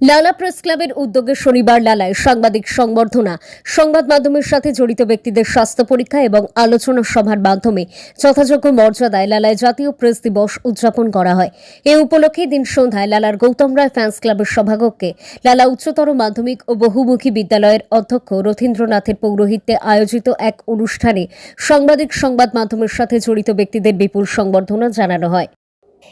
লালা প্রেস ক্লাবের উদ্যোগে শনিবার লালায় সাংবাদিক সংবর্ধনা। সংবাদ মাধ্যমের সাথে জড়িত ব্যক্তিদের স্বাস্থ্য পরীক্ষা এবং আলোচনা সভার মাধ্যমে যথাযোগ্য মর্যাদায় লালায় জাতীয় প্রেস দিবস উদযাপন করা হয়। এ উপলক্ষে দিন সন্ধ্যায় লালার গৌতম রায় ফ্যান্স ক্লাবের সভাকক্ষে লালা উচ্চতর মাধ্যমিক ও বহুমুখী বিদ্যালয়ের অধ্যক্ষ রথীন্দ্রনাথের পৌরোহিত্যে আয়োজিত এক অনুষ্ঠানে সাংবাদিক সংবাদ মাধ্যমের সাথে জড়িত ব্যক্তিদের বিপুল সংবর্ধনা জানানো হয়।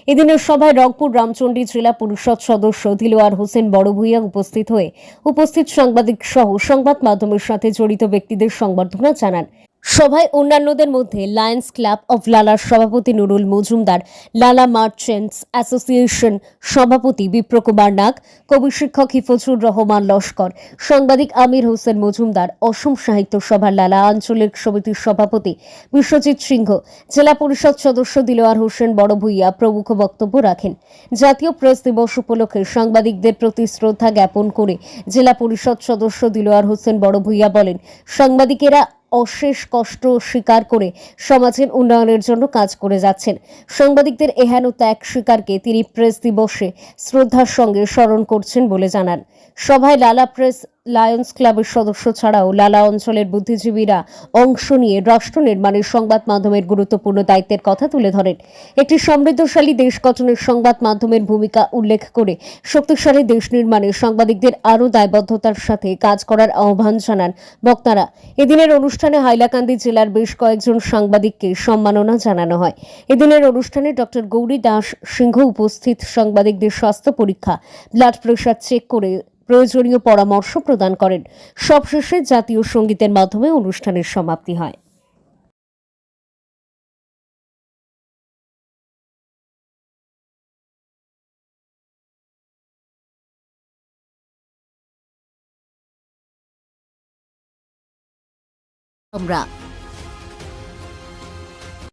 এদিনের সভায় রংপুর রামচন্ডী জেলা পরিষদ সদস্য দিলোয়ার হোসেন বড় বড়ভূইয়া উপস্থিত হয়ে উপস্থিত সাংবাদিক সহ সংবাদ মাধ্যমের সাথে জড়িত ব্যক্তিদের সংবর্ধনা জানান। সভায় অন্যান্যদের মধ্যে লায়ন্স ক্লাব অফ লালার সভাপতি নুরুল মজুমদার লালা মার্চেন্টস অ্যাসোসিয়েশন সভাপতি বিপ্রকুমার নাগ, কবি শিক্ষক হিফজুর রহমান লস্কর, সাংবাদিক আমির হোসেন মজুমদার, অসম সাহিত্য সভার লালা আঞ্চলিক সমিতির সভাপতি বিশ্বজিৎ সিংহ, জেলা পরিষদ সদস্য দিলোয়ার হোসেন বড়ভূইয়া প্রমুখ বক্তব্য রাখেন। জাতীয় প্রেস দিবস উপলক্ষে সাংবাদিকদের প্রতি শ্রদ্ধা জ্ঞাপন করে জেলা পরিষদ সদস্য দিলোয়ার হোসেন বড়ভূইয়া বলেন, সাংবাদিকেরা অশেষ কষ্ট স্বীকার করে সমাজের উন্নয়নের জন্য কাজ করে যাচ্ছেন। সাংবাদিকদের এহেন ত্যাগ স্বীকারকে তিনি প্রেস দিবসে শ্রদ্ধার সঙ্গে স্মরণ করছেন বলে জানান। সভায় লালা প্রেস লায়ন্স ক্লাবের সদস্য ছাড়াও লালা অঞ্চলের বুদ্ধিজীবীরা অংশ নিয়ে রাষ্ট্র নির্মাণে সংবাদ মাধ্যমের গুরুত্বপূর্ণ দায়িত্বের কথা তুলে ধরেন। একটি সমৃদ্ধশালী দেশ গঠনের সংবাদ মাধ্যমের ভূমিকা উল্লেখ করে শক্তিশালী দেশ নির্মাণে সাংবাদিকদের আরও দায়বদ্ধতার সাথে কাজ করার আহ্বান জানান বক্তারা। এদিনের অনুষ্ঠানে হাইলাকান্দি জেলার বেশ কয়েকজন সাংবাদিককে সম্মাননা জানানো হয়। এদিনের অনুষ্ঠানে ডক্টর গৌরী দাস সিংহ উপস্থিত। সাংবাদিকদের স্বাস্থ্য পরীক্ষা, ব্লাড প্রেশার চেক করে প্রয়োজনীয় পরামর্শ প্রদান করেন। সবশেষে জাতীয় সঙ্গীতের মাধ্যমে অনুষ্ঠানের সমাপ্তি হয়।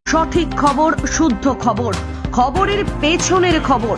সঠিক খবর, শুদ্ধ খবর, খবরের পেছনের খবর।